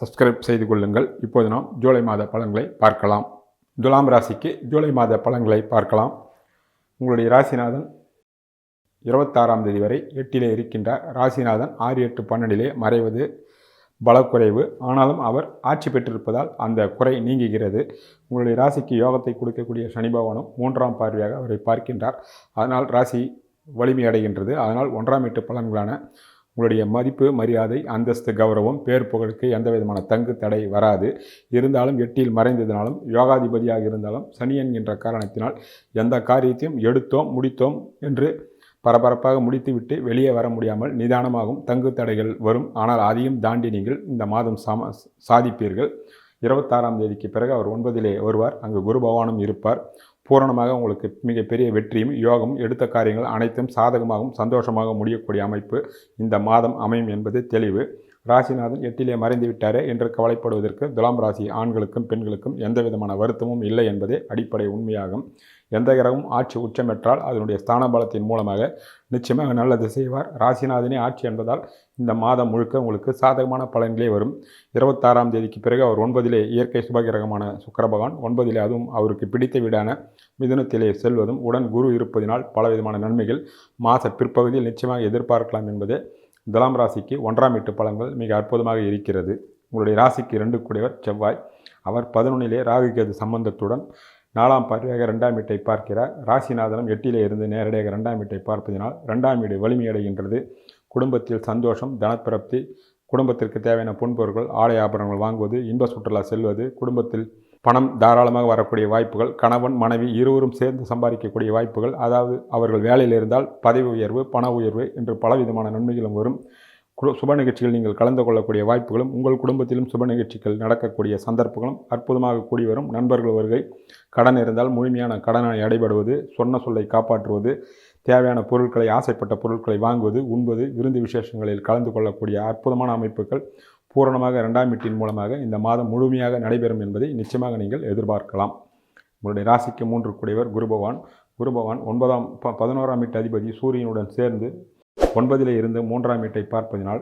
Subscribe செய்து கொள்ளுங்கள் இப்போது நாம் ஜூலை மாத பலன்களை பார்க்கலாம். துலாம் ராசிக்கு ஜூலை மாத பலன்களை பார்க்கலாம். உங்களுடைய ராசிநாதன் இருபத்தாறாம் தேதி வரை எட்டிலே இருக்கின்றார். ராசிநாதன் ஆறு எட்டு பன்னெண்டிலே மறைவது பலக்குறைவு. ஆனாலும் அவர் ஆட்சி பெற்றிருப்பதால் அந்த குறை நீங்குகிறது. உங்களுடைய ராசிக்கு யோகத்தை கொடுக்கக்கூடிய சனி பகவானும் மூன்றாம் பார்வையாக அவரை பார்க்கின்றார். அதனால் ராசி வலிமை அடைகின்றது. அதனால் ஒன்றாம் எட்டு பலன்களான உங்களுடைய மதிப்பு மரியாதை அந்தஸ்து கௌரவம் பேர் புகழுக்கு எந்த விதமான தங்கு தடை வராது. இருந்தாலும் எட்டியில் மறைந்ததினாலும் யோகாதிபதியாக இருந்தாலும் சனி என்கின்ற காரணத்தினால் எந்த காரியத்தையும் எடுத்தோம் முடித்தோம் என்று பரபரப்பாக முடித்துவிட்டு வெளியே வர முடியாமல் நிதானமாகவும் தங்கு தடைகள் வரும். ஆனால் அதையும் தாண்டி நீங்கள் இந்த மாதம் சம சாதிப்பீர்கள். இருபத்தாறாம் தேதிக்கு பிறகு அவர் ஒன்பதிலே வருவார். அங்கு குரு பகவானும் இருப்பார். பூரணமாக உங்களுக்கு மிகப்பெரிய வெற்றியும் யோகம் எடுத்த காரியங்கள் அனைத்தும் சாதகமாகவும் சந்தோஷமாக முடியக்கூடிய அமைப்பு இந்த மாதம் அமையும் என்பது தெளிவு. ராசிநாதன் எட்டிலே மறைந்து விட்டாரே என்று கவலைப்படுவதற்கு துலாம் ராசி ஆண்களுக்கும் பெண்களுக்கும் எந்த விதமான வருத்தமும் இல்லை என்பதே அடிப்படை உண்மையாகும். எந்த கிரகமும் ஆட்சி உச்சம் பெற்றால் அதனுடைய ஸ்தான பலத்தின் மூலமாக நிச்சயமாக நல்லது செய்வார். ராசிநாதனே ஆட்சி என்பதால் இந்த மாதம் முழுக்க உங்களுக்கு சாதகமான பலன்களே வரும். இருபத்தாறாம் தேதிக்கு பிறகு அவர் ஒன்பதிலே இயற்கை சுபகிரகமான சுக்கர பகவான் ஒன்பதிலே அதுவும் அவருக்கு பிடித்த வீடான மிதுனத்திலே செல்வதும் உடன் குரு இருப்பதினால் பலவிதமான நன்மைகள் மாத பிற்பகுதியில் நிச்சயமாக எதிர்பார்க்கலாம் என்பதே துலாம் ராசிக்கு ஒன்றாம் எட்டு பலன்கள் மிக அற்புதமாக இருக்கிறது. உங்களுடைய ராசிக்கு ரெண்டு கூடியவர் செவ்வாய். அவர் பதினொன்னிலே ராகுகேது சம்பந்தத்துடன் நாலாம் பார்வையாக ரெண்டாம் வீட்டை பார்க்கிறார். ராசிநாதனம் எட்டிலே இருந்து நேரடியாக ரெண்டாம் வீட்டை பார்ப்பதினால் ரெண்டாம் வீடு வலிமையடைகின்றது குடும்பத்தில் சந்தோஷம் தனப்பிரப்தி குடும்பத்திற்கு தேவையான பொன்பொருட்கள் ஆடை ஆபரணங்கள் வாங்குவது இன்ப சுற்றுலா செல்வது குடும்பத்தில் பணம் தாராளமாக வரக்கூடிய வாய்ப்புகள் கணவன் மனைவி இருவரும் சேர்ந்து சம்பாதிக்கக்கூடிய வாய்ப்புகள் அதாவது அவர்கள் வேலையில் இருந்தால் பதவி உயர்வு பண உயர்வு என்று பலவிதமான நன்மைகளும் வரும். சுப நிகழ்ச்சிகள் நீங்கள் கலந்து கொள்ளக்கூடிய வாய்ப்புகளும் உங்கள் குடும்பத்திலும் சுப நிகழ்ச்சிகள் நடக்கக்கூடிய சந்தர்ப்பங்களும் அற்புதமாக கூடி வரும். நண்பர்கள் வருகை கடன் இருந்தால் முழுமையான கடனை அடைபடுவது சொன்ன சொல்லை காப்பாற்றுவது தேவையான பொருட்களை ஆசைப்பட்ட பொருட்களை வாங்குவது உண்பது விருந்து விசேஷங்களில் கலந்து கொள்ளக்கூடிய அற்புதமான அமைப்புகள் பூரணமாக இரண்டாம் வீட்டின் மூலமாக இந்த மாதம் முழுமையாக நடைபெறும் என்பதை நிச்சயமாக நீங்கள் எதிர்பார்க்கலாம். உங்களுடைய ராசிக்கு மூன்று கூடியவர் குருபவான் குருபவான் ஒன்பதாம் ப பதினோராம் வீட்டு அதிபதி சூரியனுடன் சேர்ந்து ஒன்பதிலே இருந்து மூன்றாம் வீட்டை பார்ப்பதினால்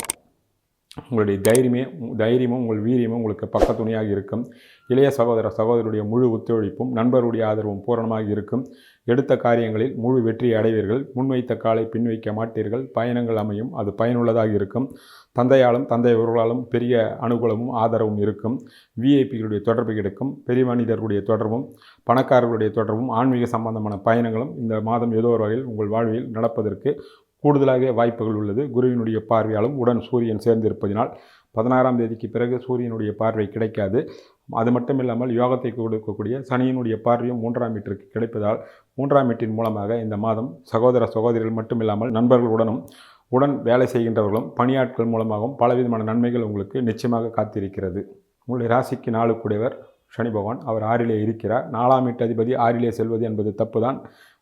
உங்களுடைய தைரியமே தைரியமும் உங்கள் வீரியமும் உங்களுக்கு பக்கத்துணையாக இருக்கும். இளைய சகோதர சகோதரருடைய முழு ஒத்துழைப்பும் நண்பருடைய ஆதரவும் பூரணமாக இருக்கும். எடுத்த காரியங்களில் முழு வெற்றி அடைவீர்கள். முன்வைத்த காலை பின் வைக்க மாட்டீர்கள். பயணங்கள் அமையும். அது பயனுள்ளதாக இருக்கும். தந்தையாலும் தந்தை பெரிய அனுகூலமும் ஆதரவும் இருக்கும். விஐபிகளுடைய தொடர்பு கிடைக்கும் பெரிய மனிதர்களுடைய தொடர்பும் பணக்காரர்களுடைய தொடர்பும் ஆன்மீக சம்பந்தமான பயணங்களும் இந்த மாதம் ஏதோ ஒரு வகையில் உங்கள் வாழ்வில் நடப்பதற்கு கூடுதலாகவே வாய்ப்புகள் உள்ளது. குருவினுடைய பார்வையாலும் உடன் சூரியன் சேர்ந்திருப்பதினால் பதினாறாம் தேதிக்கு பிறகு சூரியனுடைய பார்வை கிடைக்காது. அது மட்டும் இல்லாமல் யோகத்தை கொடுக்கக்கூடிய சனியினுடைய பார்வையும் மூன்றாம் வீட்டிற்கு கிடைப்பதால் மூன்றாம் வீட்டின் மூலமாக இந்த மாதம் சகோதர சகோதரிகள் மட்டும் இல்லாமல் நண்பர்களுடனும் உடன் வேலை செய்கின்றவர்களும் பணியாட்கள் மூலமாகவும் பலவிதமான நன்மைகள் உங்களுக்கு நிச்சயமாக காத்திருக்கிறது. உங்களுடைய ராசிக்கு நாளுக்குடையவர் சனி பகவான். அவர் ஆறிலே இருக்கிறார். நாலாம் வீட்டு அதிபதி ஆறிலே செல்வது என்பது தப்புதான்.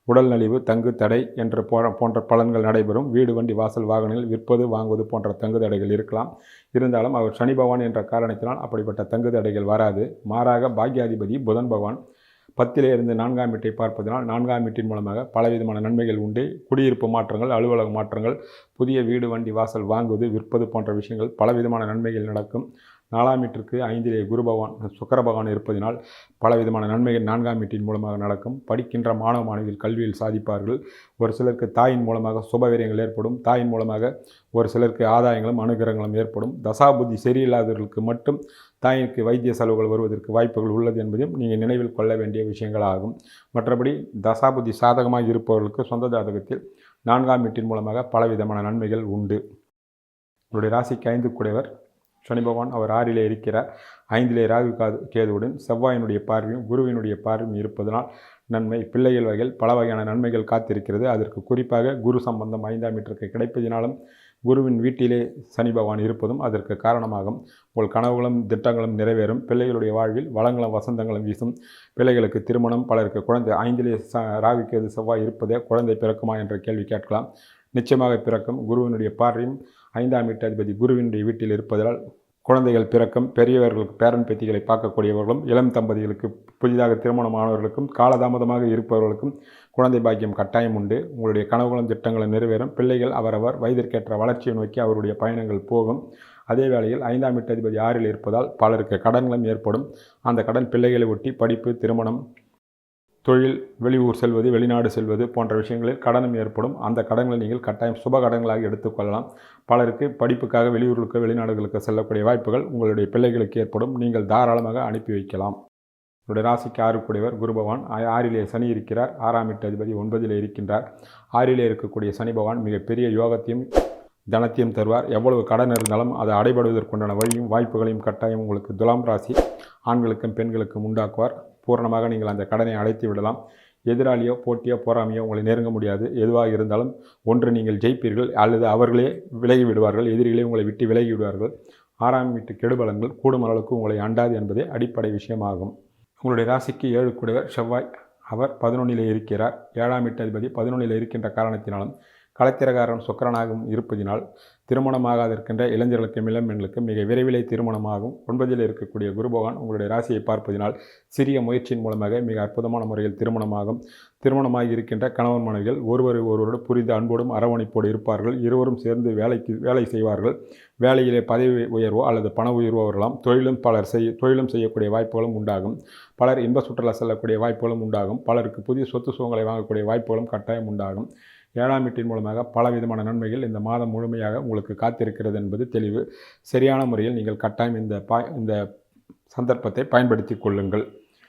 உடல் நலிவு தங்கு தடை என்ற போன்ற போன்ற பலன்கள் நடைபெறும். வீடு வண்டி வாசல் வாகனங்கள் விற்பது வாங்குவது போன்ற தங்கு தடைகள் இருக்கலாம். இருந்தாலும் அவர் சனி பகவான் என்ற காரணத்தினால் அப்படிப்பட்ட தங்கு தடைகள் வராது. மாறாக பாக்யாதிபதி புதன் பகவான் பத்திலே இருந்து நான்காம் வீட்டை பார்ப்பதனால் நான்காம் வீட்டின் மூலமாக பலவிதமான நன்மைகள் உண்டு. குடியிருப்பு மாற்றங்கள் அலுவலக மாற்றங்கள் புதிய வீடு வண்டி வாசல் வாங்குவது விற்பது போன்ற விஷயங்கள் பலவிதமான நன்மைகள் நடக்கும். நாலாம் வீட்டிற்கு ஐந்திலே குரு பகவான் சுக்கர பகவான் இருப்பதினால் பலவிதமான நன்மைகள் நான்காம் வீட்டின் மூலமாக நடக்கும். படிக்கின்ற மாணவ மாணவிகள் கல்வியில் சாதிப்பார்கள். ஒரு சிலருக்கு தாயின் மூலமாக சுபவீரியங்கள் ஏற்படும். தாயின் மூலமாக ஒரு சிலருக்கு ஆதாயங்களும் அனுகிரகங்களும் ஏற்படும். தசாபுத்தி சரியில்லாதவர்களுக்கு மட்டும் தாயிற்கு வைத்திய செலவுகள் வருவதற்கு வாய்ப்புகள் உள்ளது என்பதையும் நீங்கள் நினைவில் கொள்ள வேண்டிய விஷயங்களாகும். மற்றபடி தசாபுத்தி சாதகமாக இருப்பவர்களுக்கு சொந்த ஜாதகத்தில் நான்காம் வீட்டின் மூலமாக பலவிதமான நன்மைகள் உண்டு. உங்களுடைய ராசிக்கு ஐந்து கூடையவர் சனி பகவான் அவர் ஆறிலே இருக்கிறார். ஐந்திலே ராகு காது கேதுவுடன் செவ்வாயினுடைய பார்வையும் குருவினுடைய பார்வையும் இருப்பதனால் நன்மை. பிள்ளைகள் வகையில் பல வகையான நன்மைகள் காத்திருக்கிறது. அதற்கு குறிப்பாக குரு சம்பந்தம் ஐந்தாம் மீட்டருக்கு கிடைப்பதினாலும் குருவின் வீட்டிலே சனி பகவான் இருப்பதும் அதற்கு காரணமாகும். உங்கள் கனவுகளும் திட்டங்களும் நிறைவேறும். பிள்ளைகளுடைய வாழ்வில் வளங்களும் வசந்தங்களும் வீசும். பிள்ளைகளுக்கு திருமணம் பலருக்கு குழந்தை. ஐந்திலே ச ராகுக்கேது செவ்வாய் இருப்பதே குழந்தை பிறக்குமா என்ற கேள்வி கேட்கலாம். நிச்சயமாக பிறக்கும். குருவினுடைய பார்வையும் ஐந்தாம் வீட்டாதிபதி குருவினுடைய வீட்டில் இருப்பதால் குழந்தைகள் பிறக்கும் பெரியவர்களுக்கு பேரன் பேத்திகளை பார்க்கக்கூடியவர்களும் இளம் தம்பதிகளுக்கு புதிதாக திருமணமானவர்களுக்கும் காலதாமதமாக இருப்பவர்களுக்கும் குழந்தை பாக்கியம் கட்டாயம் உண்டு. உங்களுடைய கனவுகளும் திட்டங்களும் நிறைவேறும். பிள்ளைகள் அவரவர் வயதிற்கேற்ற வளர்ச்சியை நோக்கி அவருடைய பயணங்கள் போகும். அதே வேளையில் ஐந்தாம் வீட்டதிபதி ஆறில் இருப்பதால் பலருக்கு கடன்களும் ஏற்படும். அந்த கடன் பிள்ளைகளை ஒட்டி படிப்பு திருமணம் தொழில் வெளியூர் செல்வது வெளிநாடு செல்வது போன்ற விஷயங்களில் கடனும் ஏற்படும். அந்த கடன்களை நீங்கள் கட்டாயம் சுப கடன்களாக எடுத்துக்கொள்ளலாம் பலருக்கு படிப்புக்காக வெளியூர்களுக்கு வெளிநாடுகளுக்கு செல்லக்கூடிய வாய்ப்புகள் உங்களுடைய பிள்ளைகளுக்கு ஏற்படும். நீங்கள் தாராளமாக அனுப்பி வைக்கலாம். உங்களுடைய ராசிக்கு ஆறுக்குடையவர் குரு பகவான். ஆறிலே சனி இருக்கிறார். ஆறாம் எட்டு அதிபதி ஒன்பதிலே இருக்கின்றார். ஆறிலே இருக்கக்கூடிய சனி பகவான் மிகப்பெரிய யோகத்தையும் தனத்தையும் தருவார். எவ்வளவு கடன் இருந்தாலும் அதை அடைபடுவதற்குண்டான வழியும் வாய்ப்புகளையும் கட்டாயம் உங்களுக்கு துலாம் ராசி ஆண்களுக்கும் பெண்களுக்கும் உண்டாக்குவார். பூரணமாக நீங்கள் அந்த கடனை அடைத்து விடலாம். எதிராளியோ போட்டியோ போராமையோ உங்களை நெருங்க முடியாது. எதுவாக இருந்தாலும் ஒன்று நீங்கள் ஜெயிப்பீர்கள். அல்லது அவர்களே விலகி விடுவார்கள். எதிரிகளே உங்களை விட்டு விலகி விடுவார்கள். ஆறாம் வீட்டு கெடுபலன்கள் கூடும் அளவுக்கு உங்களை அண்டாது என்பதே அடிப்படை விஷயமாகும். உங்களுடைய ராசிக்கு ஏழு கூடவர். செவ்வாய் அவர் பதினொன்றிலே இருக்கிறார். ஏழாம் வீட்டு அதிபதி பதினொன்னில் இருக்கின்ற காரணத்தினாலும் கலத்திரகாரன் சுக்கரனாகவும் இருப்பதினால் திருமணமாகாத இருக்கின்ற இளைஞர்களுக்கும் இளம்பெண்களுக்கும் மிக விரைவிலே திருமணமாகும். ஒன்பதில் இருக்கக்கூடிய குரு பகவான் உங்களுடைய ராசியை பார்ப்பதினால் சிறிய முயற்சியின் மூலமாக மிக அற்புதமான முறையில் திருமணமாகும். திருமணமாகி இருக்கின்ற கணவன் மனைவிகள் ஒருவர் ஒருவரோடு புரிந்து அன்போடும் அரவணைப்போடு இருப்பார்கள். இருவரும் சேர்ந்து வேலைக்கு வேலை செய்வார்கள். வேலையிலே பதவி உயர்வோ அல்லது பண உயர்வோ வரலாம். தொழிலும் பலர் செய்ய தொழிலும் செய்யக்கூடிய வாய்ப்புகளும் உண்டாகும். பலர் இன்ப சுற்றுலா செல்லக்கூடிய வாய்ப்புகளும் உண்டாகும். பலருக்கு புதிய சொத்து சுகங்களை வாங்கக்கூடிய வாய்ப்புகளும் கட்டாயம் உண்டாகும். ஏழாம் வீட்டின் மூலமாக பல விதமான நன்மைகள் இந்த மாதம் முழுமையாக உங்களுக்கு காத்திருக்கிறது என்பது தெளிவு. சரியான முறையில் நீங்கள் கட்டாயம் இந்த பா இந்த சந்தர்ப்பத்தை பயன்படுத்தி கொள்ளுங்கள்.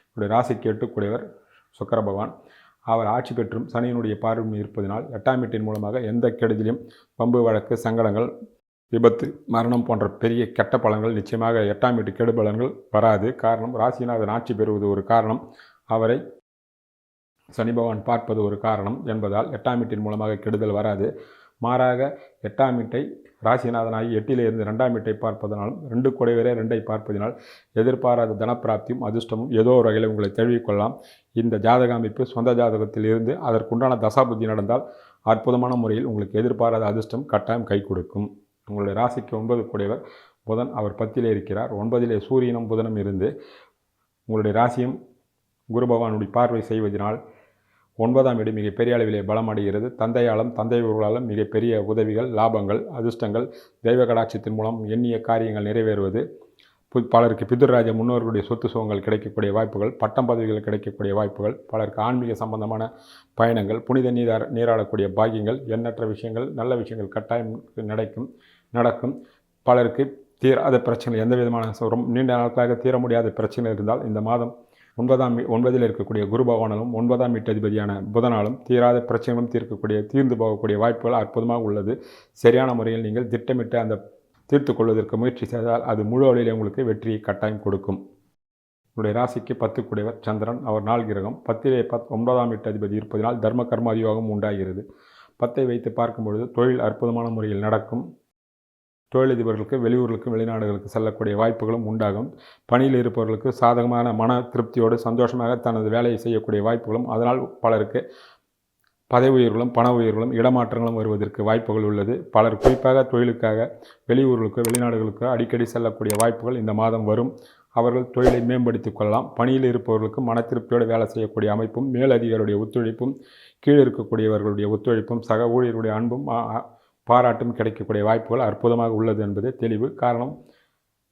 உங்களுடைய ராசி கேட்டுக்கூடியவர் சுக்கர பகவான் அவர் ஆட்சி பெற்றும் சனியினுடைய பார்வையும் இருப்பதனால் எட்டாம் வீட்டின் மூலமாக எந்த கெடுதிலும் பம்பு வழக்கு சங்கடங்கள் விபத்து மரணம் போன்ற பெரிய கெட்ட பலன்கள் நிச்சயமாக எட்டாம் வீட்டு கெடுபலன்கள் வராது. காரணம் ராசிநாதன் ஆட்சி பெறுவது ஒரு காரணம். அவரை சனி பகவான் பார்ப்பது ஒரு காரணம் என்பதால் எட்டாம் வீட்டின் மூலமாக கெடுதல் வராது. மாறாக எட்டாம் வீட்டை ராசிநாதனாகி எட்டிலிருந்து ரெண்டாம் வீட்டை பார்ப்பதனாலும் ரெண்டு குடைவரே ரெண்டை பார்ப்பதனால் எதிர்பாராத தனப்பிராப்தியும் அதிர்ஷ்டமும் ஏதோ ஒரு வகையில் உங்களை தெரிவிக்கொள்ளலாம் இந்த ஜாதக அமைப்பு சொந்த ஜாதகத்தில் இருந்து அதற்குண்டான தசாபுத்தி நடந்தால் அற்புதமான முறையில் உங்களுக்கு எதிர்பாராத அதிர்ஷ்டம் கட்டாயம் கை கொடுக்கும். உங்களுடைய ராசிக்கு ஒன்பது குடைவர் புதன் அவர் பத்திலே இருக்கிறார். ஒன்பதிலே சூரியனும் புதனும் இருந்து உங்களுடைய ராசியும் குரு பகவானுடைய பார்வை செய்வதனால் ஒன்பதாம் வீடு மிகப்பெரிய அளவிலே பலம் அடைகிறது தந்தையாலும் தந்தை மிகப்பெரிய உதவிகள் லாபங்கள் அதிர்ஷ்டங்கள் தெய்வ கடாட்சத்தின் மூலம் எண்ணிய காரியங்கள் நிறைவேறுவது. பு- பலருக்கு பிதுர்ராஜ முன்னோர்களுடைய சொத்து சுகங்கள் கிடைக்கக்கூடிய வாய்ப்புகள் பட்டம் பதவிகள் கிடைக்கக்கூடிய வாய்ப்புகள் பலருக்கு ஆன்மீக சம்பந்தமான பயணங்கள் புனித நீராட நீராடக்கூடிய பாக்கியங்கள் எண்ணற்ற விஷயங்கள் நல்ல விஷயங்கள் கட்டாயம் நடக்கும் நடக்கும். பலருக்கு தீராத பிரச்சனை எந்த விதமான ரொம்ப நீண்ட நாட்களாக தீர முடியாத பிரச்சனை இருந்தால் இந்த மாதம் ஒன்பதாம் ஒன்பதில் இருக்கக்கூடிய குரு பகவானாலும் ஒன்பதாம் வீட்டதிபதியான புதனாலும் தீராத பிரச்சனைகளும் தீர்க்கக்கூடிய தீர்ந்து போகக்கூடிய வாய்ப்புகள் அற்புதமாக உள்ளது. சரியான முறையில் நீங்கள் திட்டமிட்டு அந்த தீர்த்து கொள்வதற்கு முயற்சி செய்தால் அது முழு அளவிலே உங்களுக்கு வெற்றியை கட்டாயம் கொடுக்கும். உங்களுடைய ராசிக்கு பத்து கூடியவர் சந்திரன். அவர் நாள் கிரகம் பத்திலே பத் ஒன்பதாம் வீட்டு அதிபதி இருப்பதனால் தர்ம கர்ம யோகம் உண்டாகிறது. பத்தை வைத்து பார்க்கும் பொழுது தொழில் அற்புதமான முறையில் நடக்கும். தொழிலதிபர்களுக்கு வெளியூர்களுக்கு வெளிநாடுகளுக்கு செல்லக்கூடிய வாய்ப்புகளும் உண்டாகும். பணியில் இருப்பவர்களுக்கு சாதகமான மன திருப்தியோடு சந்தோஷமாக தனது வேலையை செய்யக்கூடிய வாய்ப்புகளும் அதனால் பலருக்கு பதவி உயர்வுகளும் பண உயர்வுகளும் இடமாற்றங்களும் வருவதற்கு வாய்ப்புகள் உள்ளது. பலர் குறிப்பாக தொழிலுக்காக வெளியூர்களுக்கு வெளிநாடுகளுக்கு அடிக்கடி செல்லக்கூடிய வாய்ப்புகள் இந்த மாதம் வரும். அவர்கள் தொழிலை மேம்படுத்திக் கொள்ளலாம். பணியில் இருப்பவர்களுக்கு மன திருப்தியோடு வேலை செய்யக்கூடிய அமைப்பும் மேலதிகாரியுடைய ஒத்துழைப்பும் கீழே இருக்கக்கூடியவர்களுடைய ஒத்துழைப்பும் சக ஊழியருடைய அன்பும் பாராட்டும் கிடைக்கக்கூடிய வாய்ப்புகள் அற்புதமாக உள்ளது என்பது தெளிவு. காரணம்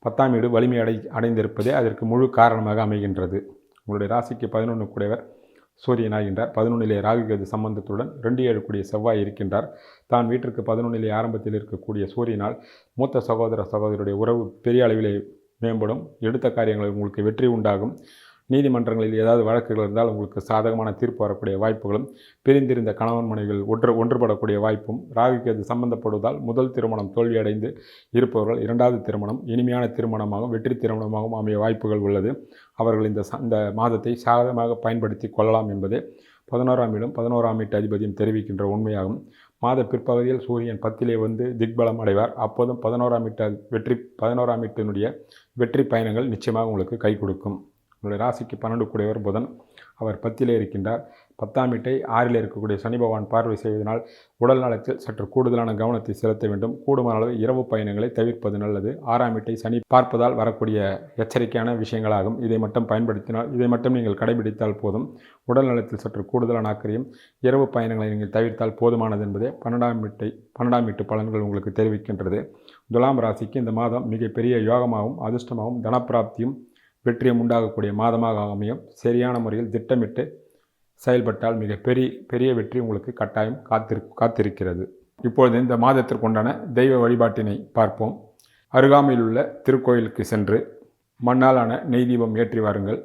பத்தாம் வீடு வலிமை அடை அடைந்திருப்பதே அதற்கு முழு காரணமாக அமைகின்றது. உங்களுடைய ராசிக்கு பதினொன்று கூடியவர் சூரியன் ஆகின்றார். பதினொன்றிலே ராகுகது சம்பந்தத்துடன் ரெண்டு ஏழு கூடிய செவ்வாய் இருக்கின்றார். தான் வீட்டிற்கு பதினொன்றிலே ஆரம்பத்தில் இருக்கக்கூடிய சூரியனால் மூத்த சகோதர சகோதரருடைய உறவு பெரிய அளவிலே மேம்படும். எடுத்த காரியங்களில் உங்களுக்கு வெற்றி உண்டாகும். நீதிமன்றங்களில் ஏதாவது வழக்குகள் இருந்தால் உங்களுக்கு சாதகமான தீர்ப்பு வரக்கூடிய வாய்ப்புகளும் பிரிந்திருந்த கணவன் மனைவிகள் ஒன்று ஒன்றுபடக்கூடிய வாய்ப்பும் ராகுகேது சம்பந்தப்படுவதால் முதல் திருமணம் தோல்வியடைந்து இருப்பவர்கள் இரண்டாவது திருமணம் இனிமையான திருமணமாகவும் வெற்றி திருமணமாகவும் அமைய வாய்ப்புகள் உள்ளது. அவர்கள் இந்த இந்த மாதத்தை சாதகமாக பயன்படுத்தி கொள்ளலாம் என்பதே பதினோராம் இடம் பதினோராம் வீட்டு அதிபதியும் தெரிவிக்கின்ற உண்மையாகும். மாத பிற்பகுதியில் சூரியன் பத்திலே வந்து திக்பலம் அடைவார். அப்போதும் பதினோராம் வீட்டு வெற்றி பதினோராம் வீட்டினுடைய வெற்றி பயணங்கள் நிச்சயமாக உங்களுக்கு கை கொடுக்கும். உங்களுடைய ராசிக்கு பன்னெண்டு கூடியவர் புதன். அவர் பத்திலே இருக்கின்றார். பத்தாம் வீட்டை ஆறில் இருக்கக்கூடிய சனி பகவான் பார்வை செய்வதனால் உடல் நலத்தில் சற்று கூடுதலான கவனத்தை செலுத்த வேண்டும். கூடுமான அளவு இரவு பயணங்களை தவிர்ப்பது நல்லது. ஆறாம் வீட்டை சனி பார்ப்பதால் வரக்கூடிய எச்சரிக்கையான விஷயங்களாகும். இதை மட்டும் பயன்படுத்தினால் இதை மட்டும் நீங்கள் கடைபிடித்தால் போதும். உடல் நலத்தில் சற்று கூடுதலான அக்கறையும் இரவு பயணங்களை நீங்கள் தவிர்த்தால் போதுமானது என்பதே பன்னெண்டாம் வீட்டை பன்னெண்டாம் வீட்டு பலன்கள் உங்களுக்கு தெரிவிக்கின்றது. துலாம் ராசிக்கு இந்த மாதம் மிகப்பெரிய யோகமாகவும் அதிர்ஷ்டமாகவும் தனப்பிராப்தியும் வெற்றியும் உண்டாகக்கூடிய மாதமாக அமையும். சரியான முறையில் திட்டமிட்டு செயல்பட்டால் மிக பெரிய பெரிய வெற்றி உங்களுக்கு கட்டாயம் காத்திரு காத்திருக்கிறது. இப்பொழுது இந்த மாதத்திற்குண்டான தெய்வ வழிபாட்டினை பார்ப்போம். அருகாமையில் உள்ள திருக்கோயிலுக்கு சென்று மண்ணாலான நெய் தீபம் ஏற்றி வாருங்கள்.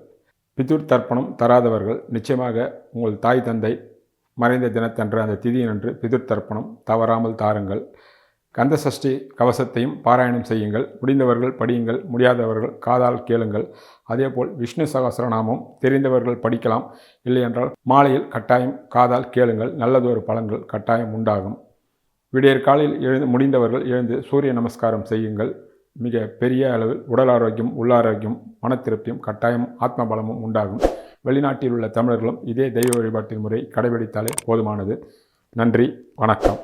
பிதுர் தர்ப்பணம் தராதவர்கள் நிச்சயமாக உங்கள் தாய் தந்தை மறைந்த தினத்தன்று அந்த திதியன்று பிதுர் தர்ப்பணம் தவறாமல் தாருங்கள். கந்த சஷ்டி கவசத்தையும் பாராயணம் செய்யுங்கள். முடிந்தவர்கள் படியுங்கள். முடியாதவர்கள் காதால் கேளுங்கள். அதேபோல் விஷ்ணு சகசரநாமம் தெரிந்தவர்கள் படிக்கலாம். இல்லையென்றால் மாலையில் கட்டாயம் காதால் கேளுங்கள். நல்லதொரு பலன்கள் கட்டாயம் உண்டாகும். விடியற் காலையில் எழுந்து முடிந்தவர்கள் எழுந்து சூரிய நமஸ்காரம் செய்யுங்கள். மிக பெரிய அளவில் உடல் ஆரோக்கியம் உள்ளாரோக்கியம் மனத்திருப்தியும் கட்டாயம் ஆத்ம பலமும் உண்டாகும். வெளிநாட்டில் உள்ள தமிழர்களும் இதே தெய்வ வழிபாட்டின் முறை கடைபிடித்தாலே போதுமானது. நன்றி. வணக்கம்.